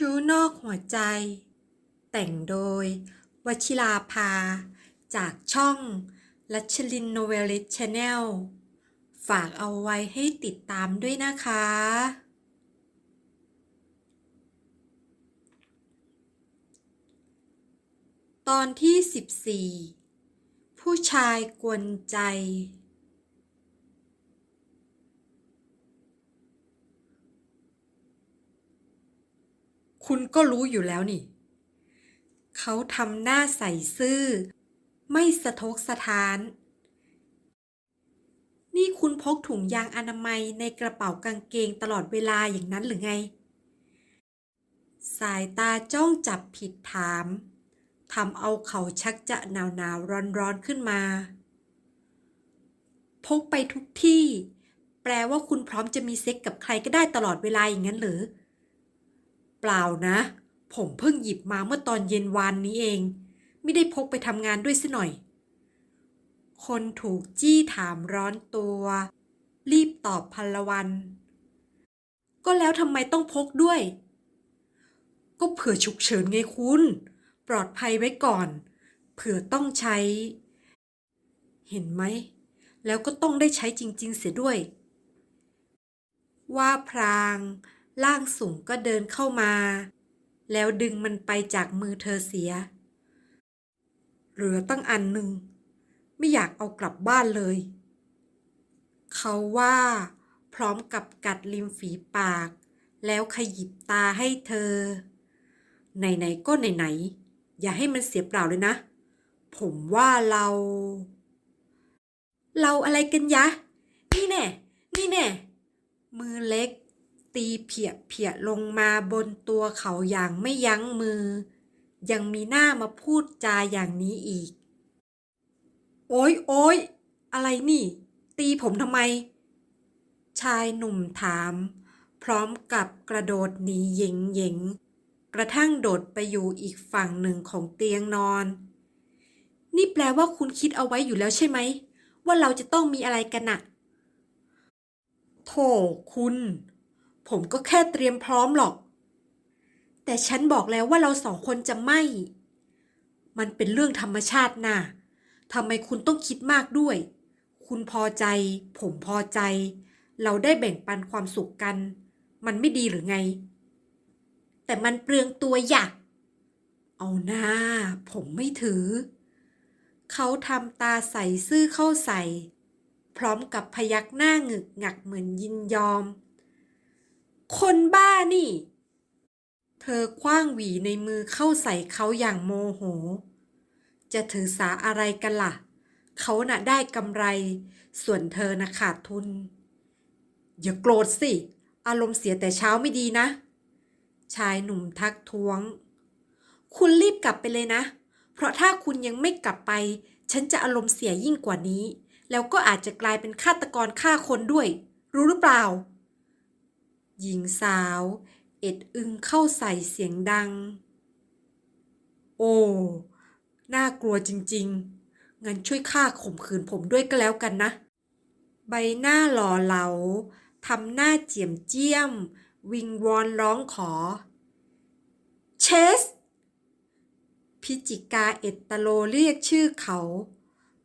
ชูนอกหัวใจ แต่งโดยวชิราภา จากช่องรัชลินโนเวลิสชแนล ฝากเอาไว้ให้ติดตามด้วยนะคะ ตอนที่ 14 ผู้ชายกวนใจ คุณก็รู้อยู่แล้วนี่ เขาทำหน้าใส่ซื่อ ไม่สะทกสะท้าน นี่คุณพกถุงยางอนามัยในกระเป๋ากางเกงตลอดเวลาอย่างนั้นหรือไง สายตาจ้องจับผิดถามทำเอาเขาชักจะหนาวหนาวร้อนร้อนขึ้นมา พกไปทุกที่ แปลว่าคุณพร้อมจะมีเซ็กกับใครก็ได้ตลอดเวลาอย่างนั้นหรือ เปล่านะ ผมเพิ่งหยิบมาเมื่อตอนเย็นวานนี้เอง ไม่ได้พกไปทำงานด้วยซะหน่อย คนถูกจี้ถามร้อนตัว รีบตอบพลวัน ก็แล้วทำไมต้องพกด้วย ก็เผื่อฉุกเฉินไงคุณ ปลอดภัยไว้ก่อน เผื่อต้องใช้ เห็นไหม แล้วก็ต้องได้ใช้จริง ๆ เสียด้วยว่าพราง ล่างสูงก็เดินเข้ามา แล้วดึงมันไปจากมือเธอเสีย เหลือตั้งอันหนึ่ง ไม่อยากเอากลับบ้านเลย เขาว่า พร้อมกับกัดริมฝีปาก แล้วขยิบตาให้เธอ ไหนๆก็ไหนๆ อย่าให้มันเสียเปล่าเลยนะ ผมว่าเรา เราอะไรกันยะ นี่แน่ นี่แน่ มือเล็ก ตีเพียเพียลงมาบนตัวเขาอย่างไม่ยั้งมือ ยังมีหน้ามาพูดจาอย่างนี้อีก โอ๊ยโอ๊ยอะไรนี่ ตีผมทำไม ชายหนุ่มถาม พร้อมกับกระโดดหนีเหยงเหยงกระทั่งโดดไปอยู่อีกฝั่งหนึ่งของเตียงนอน นี่แปลว่าคุณคิดเอาไว้อยู่แล้วใช่ไหม ว่าเราจะต้องมีอะไรกันน่ะโถคุณ ผมก็แค่เตรียมพร้อมหรอก แต่ฉันบอกแล้วว่าเราสองคนจะไม่ มันเป็นเรื่องธรรมชาติน่ะทำไมคุณต้องคิดมากด้วย คุณพอใจ ผมพอใจ เราได้แบ่งปันความสุขกัน มันไม่ดีหรือไง แต่มันเปลืองตัวอยากเอาหน้า ผมไม่ถือ เขาทำตาใสซื่อเข้าใส่ พร้อมกับพยักหน้าหงึกหงักเหมือนยินยอม คนบ้านี่ เธอคว้างหวีในมือเข้าใส่เขาอย่างโมโห จะถือสาอะไรกันล่ะ เขาน่ะได้กำไร ส่วนเธอน่ะขาดทุน อย่าโกรธสิ อารมณ์เสียแต่เช้าไม่ดีนะ ชายหนุ่มทักท้วง คุณรีบกลับไปเลยนะ เพราะถ้าคุณยังไม่กลับไป ฉันจะอารมณ์เสียยิ่งกว่านี้ แล้วก็อาจจะกลายเป็นฆาตกรฆ่าคนด้วย รู้หรือเปล่า หญิงสาว เอ็ดอึงเข้าใส่เสียงดัง โอ้ น่ากลัวจริงๆ งั้นช่วยฆ่าข่มขืนผมด้วยก็แล้วกันนะ ใบหน้าหล่อเหลาทำหน้าเจียมเจียม วิงวอนร้องขอ เชส พิจิกาเอตตโลเรียกชื่อเขา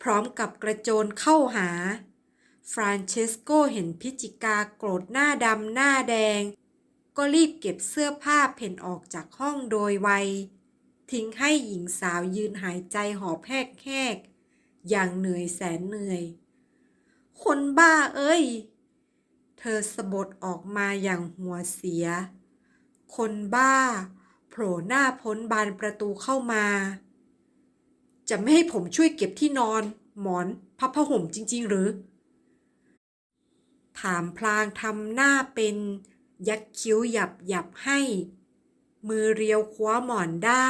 พร้อมกับกระโจนเข้าหา ฟรานเชสโกเห็นพิจิกาโกรธหน้าดำหน้าแดง ก็รีบเก็บเสื้อผ้าเพ่นออกจากห้องโดยไว ทิ้งให้หญิงสาวยืนหายใจหอบแหกๆอย่างเหนื่อยแสนเหนื่อย คนบ้าเอ้ย เธอสะบดออกมาอย่างหัวเสีย คนบ้า โผล่หน้าพ้นบานประตูเข้ามา จะไม่ให้ผมช่วยเก็บที่นอน หมอนพับผ้าห่มจริง ๆ หรือ ถามพลางทำหน้าเป็นยักคิ้วหยับหยับให้ มือเรียวคว้าหมอนได้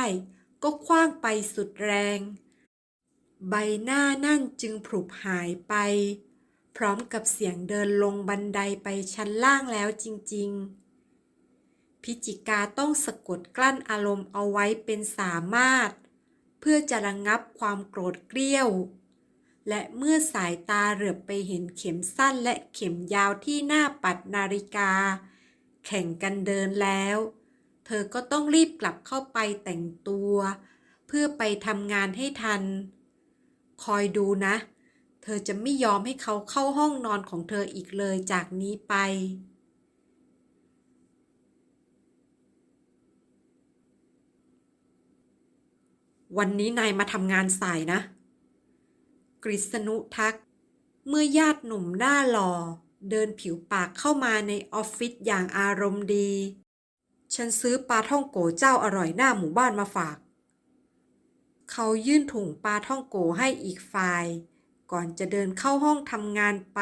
ก็คว้างไปสุดแรง ใบหน้านั่นจึงผุบหายไป พร้อมกับเสียงเดินลงบันไดไปชั้นล่างแล้วจริง ๆ พิจิกาต้องสะกดกลั้นอารมณ์เอาไว้เป็นสามารถ เพื่อจะระงงับความโกรธเกรี้ยว และเมื่อสายตาเหลือบไปเห็นเข็มสั้นและเข็มยาวที่หน้าปัดนาฬิกา แข่งกันเดินแล้ว เธอก็ต้องรีบกลับเข้าไปแต่งตัว เพื่อไปทำงานให้ทัน คอยดูนะ เธอจะไม่ยอมให้เขาเข้าห้องนอนของเธออีกเลยจากนี้ไปวันนี้นายมาทำงานสายนะ กฤษณุทัก เมื่อญาติหนุ่มหน้าหล่อ เดินผิวปากเข้ามาในออฟฟิศอย่างอารมณ์ดี ฉันซื้อปลาท่องโกเจ้าอร่อยหน้าหมู่บ้านมาฝาก เขายื่นถุงปลาท่องโกให้อีกฝ่าย ก่อนจะเดินเข้าห้องทำงานไป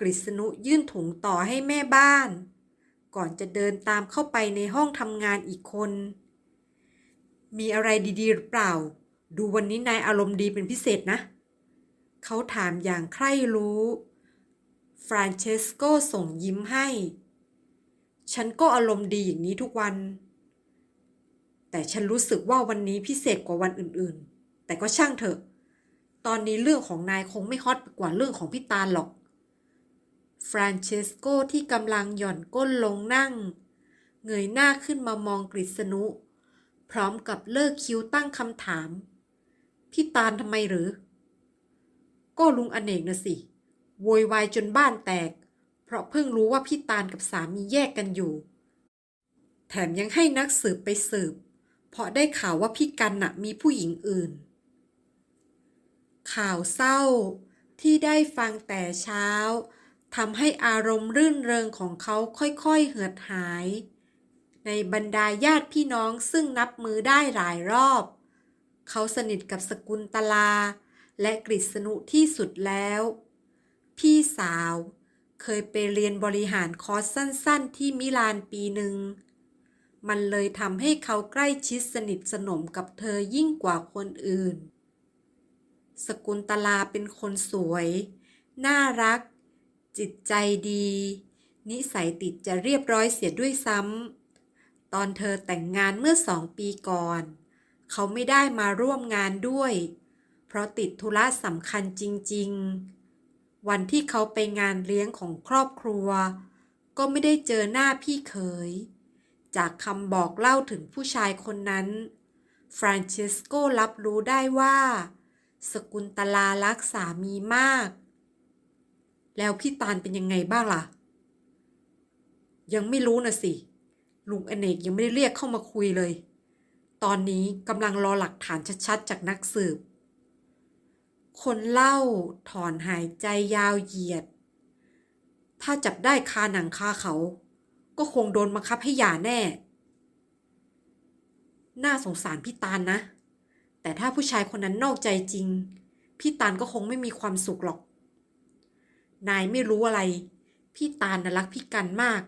กฤษณุยื่นถุงต่อให้แม่บ้าน ก่อนจะเดินตามเข้าไปในห้องทำงานอีกคนมีอะไรดีๆหรือเปล่า ดูวันนี้นายอารมณ์ดีเป็นพิเศษนะ เขาถามอย่างใคร่รู้ ฟรานเชสโกส่งยิ้มให้ ฉันก็อารมณ์ดีอย่างนี้ทุกวัน แต่ฉันรู้สึกว่าวันนี้พิเศษกว่าวันอื่นๆ แต่ก็ช่างเถอะ ตอนนี้เรื่องของนายคงไม่ฮอตไปกว่าเรื่องของพี่ตาลหรอก ฟรานเชสโกที่กำลังหย่อนก้นลงนั่ง เงยหน้าขึ้นมามองกฤษณุพร้อมกับเลิกคิ้วตั้งคำถาม พี่ตาลทำไมหรือ ก็ลุงอเนกนะสิโวยวายจนบ้านแตก เพราะเพิ่งรู้ว่าพี่ตาลกับสามีแยกกันอยู่ แถมยังให้นักสืบไปสืบ เพราะได้ข่าวว่าพี่กันน่ะมีผู้หญิงอื่น ข่าวเศร้าที่ได้ฟังแต่เช้าทำให้อารมณ์รื่นเริงของเขาค่อยๆ เหือดหาย ในบรรดาญาติพี่น้องซึ่งนับมือได้หลายรอบ เขาสนิทกับสกุลตลา และกฤษณุที่สุดแล้ว พี่สาวเคยไปเรียนบริหารคอร์สสั้น ๆ ที่มิลานปีหนึ่ง มันเลยทำให้เขาใกล้ชิดสนิทสนมกับเธอยิ่งกว่าคนอื่น สกุลตลาเป็นคนสวย น่ารัก จิตใจดี นิสัยติดจะเรียบร้อยเสียด้วยซ้ำตอนเธอแต่งงานเมื่อสองปีก่อน เขาไม่ได้มาร่วมงานด้วย เพราะติดธุระสำคัญจริง ๆ วันที่เขาไปงานเลี้ยงของครอบครัว ก็ไม่ได้เจอหน้าพี่เขย จากคำบอกเล่าถึงผู้ชายคนนั้น ฟรานเชสโกรับรู้ได้ว่า สกุลตลารักสามีมาก แล้วพี่ตาลเป็นยังไงบ้างล่ะ ยังไม่รู้นะสิลุงอเนกยังไม่ได้เรียกเข้ามาคุยเลย ตอนนี้กำลังรอหลักฐานชัดๆ จากนักสืบ คนเล่าถอนหายใจยาวเหยียด ถ้าจับได้คาหนังคาเขา ก็คงโดนบังคับให้หย่าแน่ น่าสงสารพี่ตาลนะ แต่ถ้าผู้ชายคนนั้นนอกใจจริง พี่ตาลก็คงไม่มีความสุขหรอก นายไม่รู้อะไร พี่ตาลน่ะรักพี่กันมาก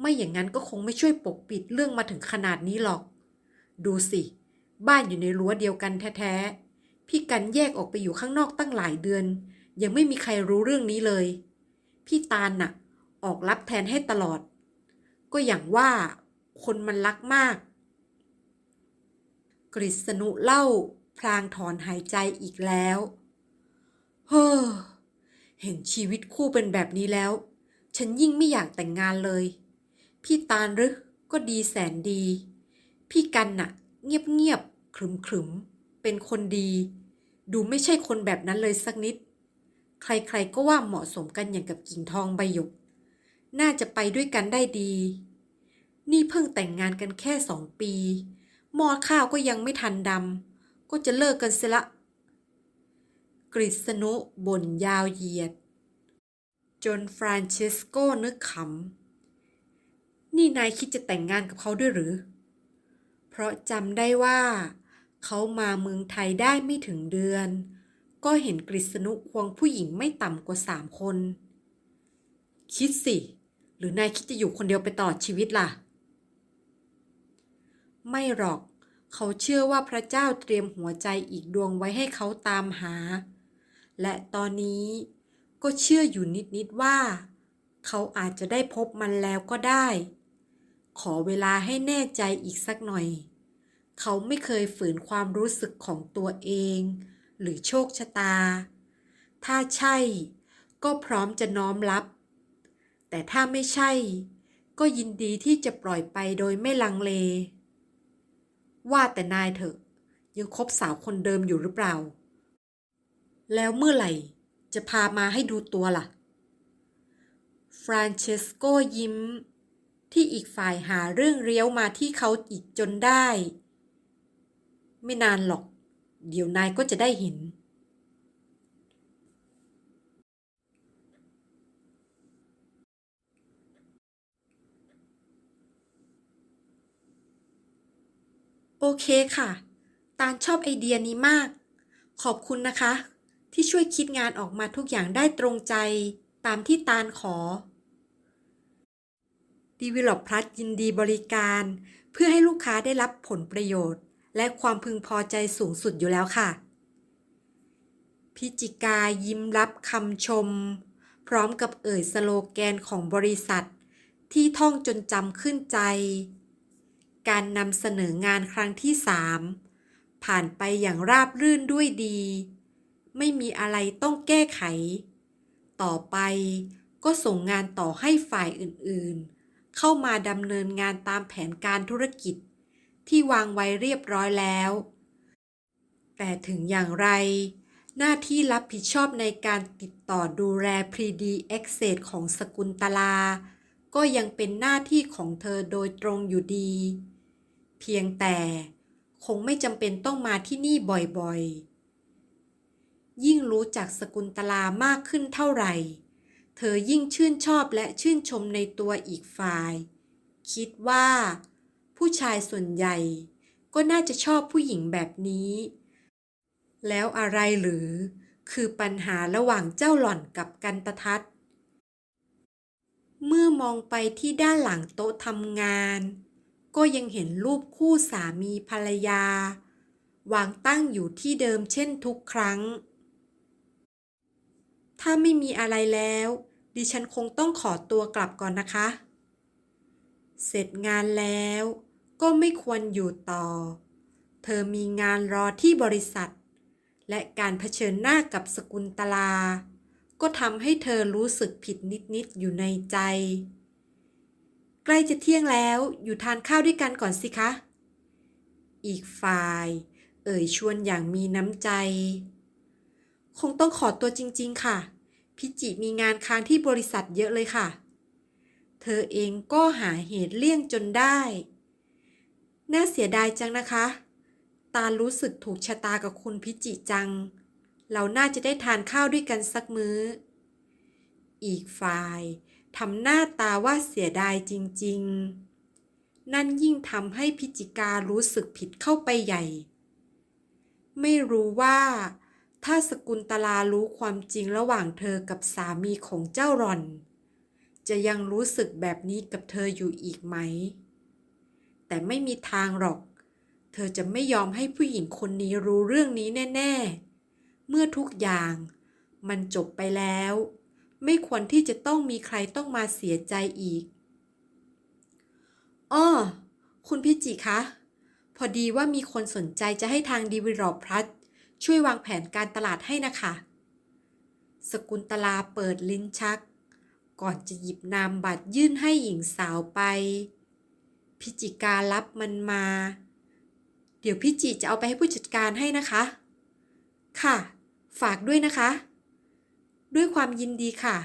ไม่อย่างนั้นก็คงไม่ช่วยปกปิดเรื่องมาถึงขนาดนี้หรอก ดูสิ บ้านอยู่ในรั้วเดียวกันแท้ๆ พี่กันแยกออกไปอยู่ข้างนอกตั้งหลายเดือน ยังไม่มีใครรู้เรื่องนี้เลย พี่ตาลน่ะ ออกรับแทนให้ตลอด ก็อย่างว่าคนมันรักมาก กฤษณุเล่าพลางถอนหายใจอีกแล้ว เฮ้อ เห็นชีวิตคู่เป็นแบบนี้แล้ว ฉันยิ่งไม่อยากแต่งงานเลย พี่ตาลหรือก็ดีแสนดี พี่กันน่ะ เงียบเงียบขรึมขรึมๆเป็นคนดี ดูไม่ใช่คนแบบนั้นเลยสักนิด ใครๆก็ว่าเหมาะสมกันอย่างกับกิ่งทองใบหยก น่าจะไปด้วยกันได้ดี นี่เพิ่งแต่งงานกันแค่สองปีหม้อข้าวก็ยังไม่ทันดำก็จะเลิกกันเสียละ กฤษณุบ่นยาวเหยียด จนฟรานเชสโกนึกขำนี่นายคิดจะแต่งงานกับเขาด้วยหรือ เพราะจำได้ว่า เขามาเมืองไทยได้ไม่ถึงเดือน ก็เห็นกฤษณุควงผู้หญิงไม่ต่ำกว่าสามคน คิดสิ หรือนายคิดจะอยู่คนเดียวไปตลอดชีวิตล่ะ ไม่หรอก เขาเชื่อว่าพระเจ้าเตรียมหัวใจอีกดวงไว้ให้เขาตามหา และตอนนี้ก็เชื่ออยู่นิด ๆ ว่า เขาอาจจะได้พบมันแล้วก็ได้ ขอเวลาให้แน่ใจอีกสักหน่อย เขาไม่เคยฝืนความรู้สึกของตัวเอง หรือโชคชะตา ถ้าใช่ ก็พร้อมจะน้อมรับ แต่ถ้าไม่ใช่ ก็ยินดีที่จะปล่อยไปโดยไม่ลังเล ว่าแต่นายเถอะ ยังคบสาวคนเดิมอยู่หรือเปล่า แล้วเมื่อไหร่จะพามาให้ดูตัวล่ะ ฟรานเชสโกยิ้ม ที่อีกฝ่ายหาเรื่องเลี้ยวมาที่เขาอีกจนได้ ไม่นานหรอก เดี๋ยวนายก็จะได้เห็น โอเคค่ะ ตาลชอบไอเดียนี้มาก ขอบคุณนะคะ ที่ช่วยคิดงานออกมาทุกอย่างได้ตรงใจตามที่ตาลขอ ดีวิลอปพลัสยินดีบริการ เพื่อให้ลูกค้าได้รับผลประโยชน์ และความพึงพอใจสูงสุดอยู่แล้วค่ะ พิจิกายิ้มรับคำชม พร้อมกับเอ่ยสโลแกนของบริษัท ที่ท่องจนจำขึ้นใจ การนำเสนองานครั้งที่สามผ่านไปอย่างราบรื่นด้วยดี ไม่มีอะไรต้องแก้ไข ต่อไปก็ส่งงานต่อให้ฝ่ายอื่นๆ เข้ามาดำเนินงานตามแผนการธุรกิจ ที่วางไว้เรียบร้อยแล้ว แต่ถึงอย่างไร หน้าที่รับผิดชอบในการติดต่อดูแล 3D Access ของสกุลตลา ก็ยังเป็นหน้าที่ของเธอโดยตรงอยู่ดี เพียงแต่คงไม่จำเป็นต้องมาที่นี่บ่อยๆ ยิ่งรู้จักสกุลตลามากขึ้นเท่าไหร่ เธอยิ่งชื่นชอบและชื่นชมในตัวอีกฝ่าย คิดว่า ผู้ชายส่วนใหญ่ ก็น่าจะชอบผู้หญิงแบบนี้ แล้วอะไรหรือ คือปัญหาระหว่างเจ้าหล่อนกับกันตทัศเมื่อมองไปที่ด้านหลังโต๊ะทำงาน ก็ยังเห็นรูปคู่สามีภรรยา วางตั้งอยู่ที่เดิมเช่นทุกครั้ง ถ้าไม่มีอะไรแล้ว ดิฉันคงต้องขอตัวกลับก่อนนะคะ เสร็จงานแล้วก็ไม่ควรอยู่ต่อ เธอมีงานรอที่บริษัท และการเผชิญหน้ากับสกุลตลา ก็ทำให้เธอรู้สึกผิดนิด ๆ อยู่ในใจ ใกล้จะเที่ยงแล้วอยู่ทานข้าวด้วยกันก่อนสิคะ อีกฝ่าย เอ่ยชวนอย่างมีน้ำใจ คงต้องขอตัวจริง ๆ ค่ะ พิจิมีงานค้างที่บริษัทเยอะเลยค่ะ เธอเองก็หาเหตุเลี่ยงจนได้ น่าเสียดายจังนะคะ ตารู้สึกถูกชะตากับคุณพิจิจัง เราน่าจะได้ทานข้าวด้วยกันสักมื้อ อีกฝ่ายทำหน้าตาว่าเสียดายจริง ๆ นั่นยิ่งทำให้พิจิการู้สึกผิดเข้าไปใหญ่ ไม่รู้ว่า ถ้าสกุลตลารู้ความจริงระหว่างเธอกับสามีของเจ้าร่อน จะยังรู้สึกแบบนี้กับเธออยู่อีกไหม แต่ไม่มีทางหรอก เธอจะไม่ยอมให้ผู้หญิงคนนี้รู้เรื่องนี้แน่ ๆ เมื่อทุกอย่างมันจบไปแล้ว ไม่ควรที่จะต้องมีใครต้องมาเสียใจอีกอ้อคุณพิจิคะ พอดีว่ามีคนสนใจจะให้ทางดีวิลอพลัส ช่วยวางแผนการตลาดให้นะคะ สกุลตลาเปิดลิ้นชัก ก่อนจะหยิบนามบัตรยื่นให้หญิงสาวไป พิจิการับมันมา เดี๋ยวพี่จิจะเอาไปให้ผู้จัดการให้นะคะ ค่ะ ฝากด้วยนะคะ ด้วยความยินดีค่ะ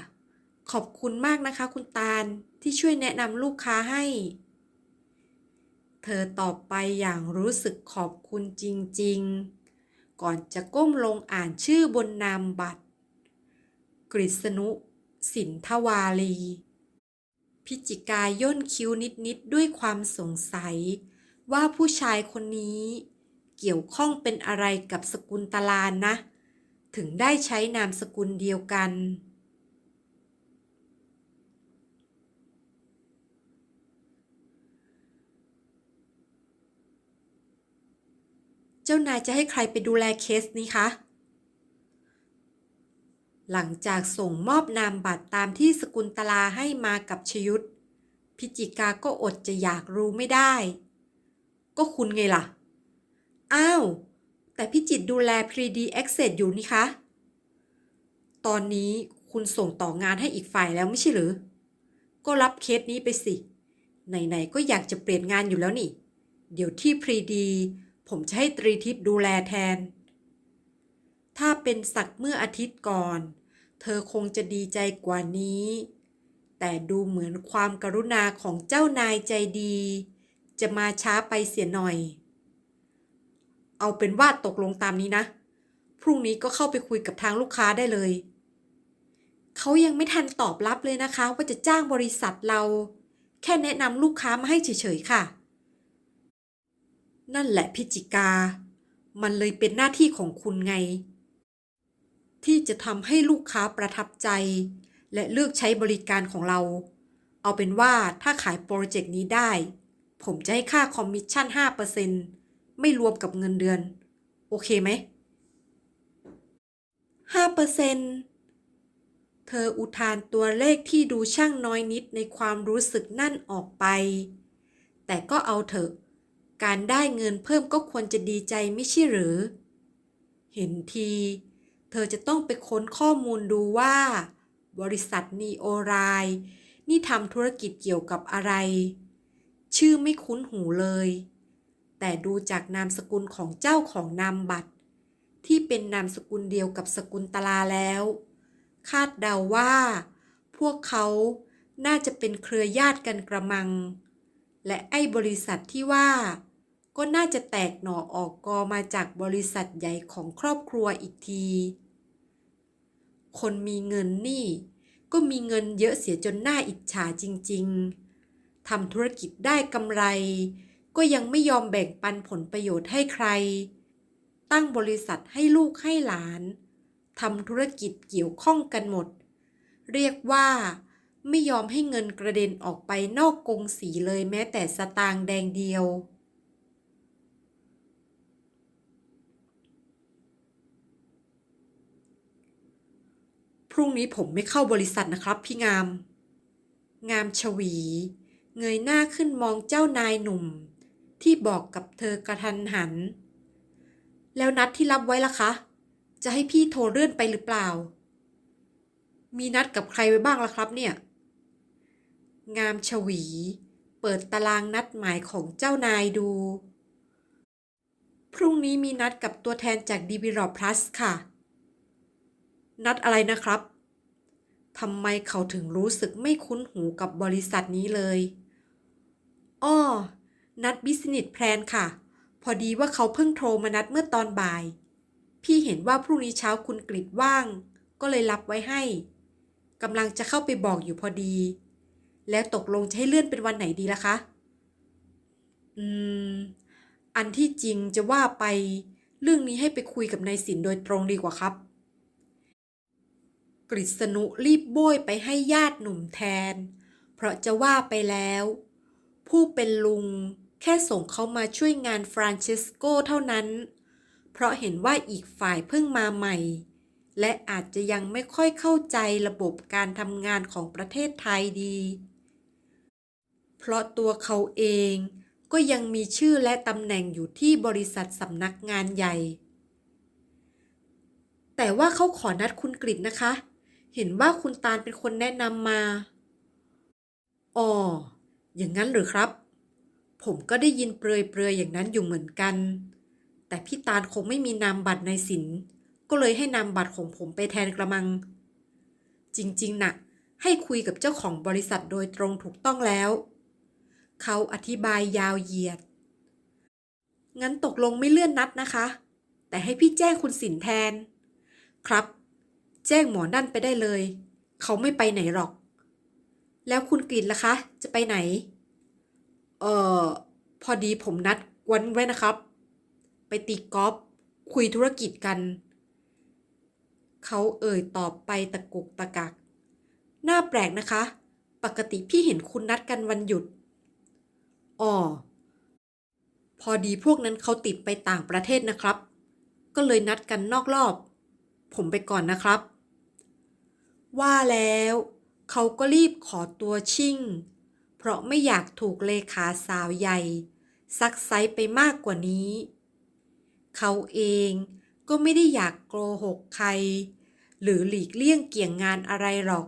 ขอบคุณมากนะคะคุณตาลที่ช่วยแนะนำลูกค้าให้ เธอตอบไปอย่างรู้สึกขอบคุณจริง ๆ ก่อนจะก้มลงอ่านชื่อบนนามบัตร กฤษณุ สินทวาลี พิจิกาย่นคิ้วนิดๆด้วยความสงสัย ว่าผู้ชายคนนี้ เกี่ยวข้องเป็นอะไรกับสกุลตลานนะ ถึงได้ใช้นามสกุลเดียวกัน เจ้านายจะให้ใครไปดูแลเคสนี้คะ หลังจากส่งมอบนามบัตรตามที่สกุลตลาให้มากับชยุทธพิจิกาก็อดจะอยากรู้ไม่ได้ ก็คุณไงล่ะ อ้าว แต่พิจิตดูแล 3D Access อยู่นี่คะ ตอนนี้คุณส่งต่องานให้อีกฝ่ายแล้วไม่ใช่หรือ ก็รับเคสนี้ไปสิ ไหนๆ ก็อยากจะเปลี่ยนงานอยู่แล้วนี่ เดี๋ยวที่พรีดี ผมจะให้ตรีทิพย์ดูแลแทน ถ้าเป็นสักเมื่ออาทิตย์ก่อน เธอคงจะดีใจกว่านี้ แต่ดูเหมือนความกรุณาของเจ้านายใจดี จะมาช้าไปเสียหน่อย เอาเป็นว่าตกลงตามนี้นะ พรุ่งนี้ก็เข้าไปคุยกับทางลูกค้าได้เลย เขายังไม่ทันตอบรับเลยนะคะ ว่าจะจ้างบริษัทเรา แค่แนะนำลูกค้ามาให้เฉยๆค่ะ นั่นแหละพิจิกา มันเลยเป็นหน้าที่ของคุณไง ที่จะทำให้ลูกค้าประทับใจ และเลือกใช้บริการของเรา เอาเป็นว่าถ้าขายโปรเจกต์นี้ได้ ผมจะให้ค่าคอมมิชชั่น 5%ไม่รวมกับเงินเดือน โอเคไหม5%เธออุทานตัวเลขที่ดูช่างน้อยนิดในความรู้สึกนั่นออกไป แต่ก็เอาเถอะ การได้เงินเพิ่มก็ควรจะดีใจไม่ใช่หรือ เห็นที เธอจะต้องไปค้นข้อมูลดูว่า บริษัทนีโอไรนี่ทำธุรกิจเกี่ยวกับอะไร ชื่อไม่คุ้นหูเลย แต่ดูจากนามสกุลของเจ้าของนามบัตร ที่เป็นนามสกุลเดียวกับสกุลตลาแล้ว คาดเดาว่า พวกเขาน่าจะเป็นเครือญาติกันกระมัง และไอ้บริษัทที่ว่า ก็น่าจะแตกหน่อออกกอมาจากบริษัทใหญ่ของครอบครัวอีกที คนมีเงินนี่ ก็มีเงินเยอะเสียจนหน้าอิจฉาจริง ๆทำธุรกิจได้กำไร ก็ยังไม่ยอมแบ่งปันผลประโยชน์ให้ใคร ตั้งบริษัทให้ลูกให้หลานทำธุรกิจเกี่ยวข้องกันหมด เรียกว่าไม่ยอมให้เงินกระเด็นออกไปนอกกรงสีเลยแม้แต่สตางค์แดงเดียว พ รุ่งนี้ผมไม่เข้าบริษัทนะครับพี่งาม งามชวี เงยหน้าขึ้นมองเจ้านายหนุ่ม ที่บอกกับเธอกระทันหัน แล้วนัดที่รับไว้ล่ะคะ จะให้พี่โทรเลื่อนไปหรือเปล่า มีนัดกับใครไว้บ้างล่ะครับเนี่ย งามชวี เปิดตารางนัดหมายของเจ้านายดู พรุ่งนี้มีนัดกับตัวแทนจาก d b r o Plus ค่ะ นัดอะไรนะครับทำไมเขาถึงรู้สึกไม่คุ้นหูกับบริษัทนี้เลย อ้อ นัด Business Plan ค่ะ พอดีว่าเขาเพิ่งโทรมานัดเมื่อตอนบ่าย พี่เห็นว่าพรุ่งนี้เช้าคุณกริดว่าง ก็เลยรับไว้ให้ กำลังจะเข้าไปบอกอยู่พอดี แล้วตกลงจะให้เลื่อนเป็นวันไหนดีล่ะคะ อืม อันที่จริงจะว่าไป เรื่องนี้ให้ไปคุยกับนายสินโดยตรงดีกว่าครับ กฤษณุรีบโบยไปให้ญาติหนุ่มแทน เพราะจะว่าไปแล้ว ผู้เป็นลุงแค่ส่งเขามาช่วยงานฟรานเชสโกเท่านั้น เพราะเห็นว่าอีกฝ่ายเพิ่งมาใหม่ และอาจจะยังไม่ค่อยเข้าใจระบบการทำงานของประเทศไทยดี เพราะตัวเขาเองก็ยังมีชื่อและตำแหน่งอยู่ที่บริษัทสำนักงานใหญ่ แต่ว่าเขาขอนัดคุณกฤษนะคะ เห็นว่าคุณตาลเป็นคนแนะนำมา อ๋อ อย่างนั้นหรือครับ ผมก็ได้ยินเปรยๆอย่างนั้นอยู่เหมือนกัน แต่พี่ตาลคงไม่มีนามบัตรในสิน ก็เลยให้นามบัตรของผมไปแทนกระมัง จริงๆนะ่ะ ให้คุยกับเจ้าของบริษัทโดยตรงถูกต้องแล้ว เขาอธิบายยาวเหยียด งั้นตกลงไม่เลื่อนนัดนะคะ แต่ให้พี่แจ้งคุณสินแทน ครับ แจ้งหมอนั่นไปได้เลย เขาไม่ไปไหนหรอก แล้วคุณกลิ่นล่ะคะ จะไปไหน เอ่อ พอดีผมนัดวันไว้นะครับ ไปตีกอล์ฟคุยธุรกิจกัน เขาเอ่ยตอบไปตะกุกตะกักน่าแปลกนะคะ ปกติพี่เห็นคุณนัดกันวันหยุดอ๋อพอดีพวกนั้นเขาติดไปต่างประเทศนะครับ ก็เลยนัดกันนอกรอบ ผมไปก่อนนะครับ ว่าแล้ว เขาก็รีบขอตัวชิ่ง เพราะไม่อยากถูกเลขาสาวใหญ่ ซักไซไปมากกว่านี้ เขาเองก็ไม่ได้อยากโกหกใคร หรือหลีกเลี่ยงเกี่ยงงานอะไรหรอก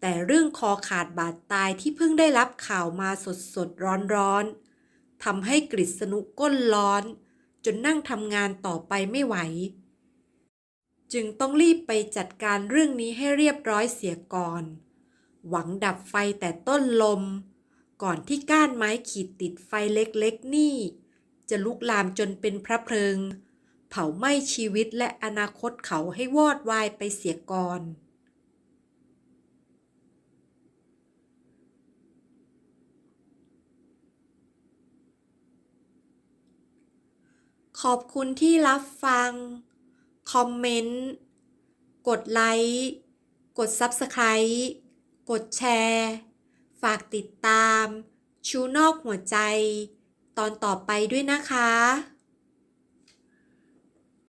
แต่เรื่องคอขาดบาดตายที่เพิ่งได้รับข่าวมาสดสดร้อนร้อนๆทำให้กฤษณุก้นร้อน จนนั่งทำงานต่อไปไม่ไหว จึงต้องรีบไปจัดการเรื่องนี้ให้เรียบร้อยเสียก่อน หวังดับไฟแต่ต้นลม ก่อนที่ก้านไม้ขีดติดไฟเล็กๆนี่ จะลุกลามจนเป็นพระเพลิง เผาไหม้ชีวิตและอนาคตเขาให้วอดวายไปเสียก่อนขอบคุณที่รับฟัง คอมเมนต์ กดไลค์ กด Subscribe กดแชร์ ฝากติดตาม ชูนอกหัวใจ ตอนต่อไปด้วยนะคะ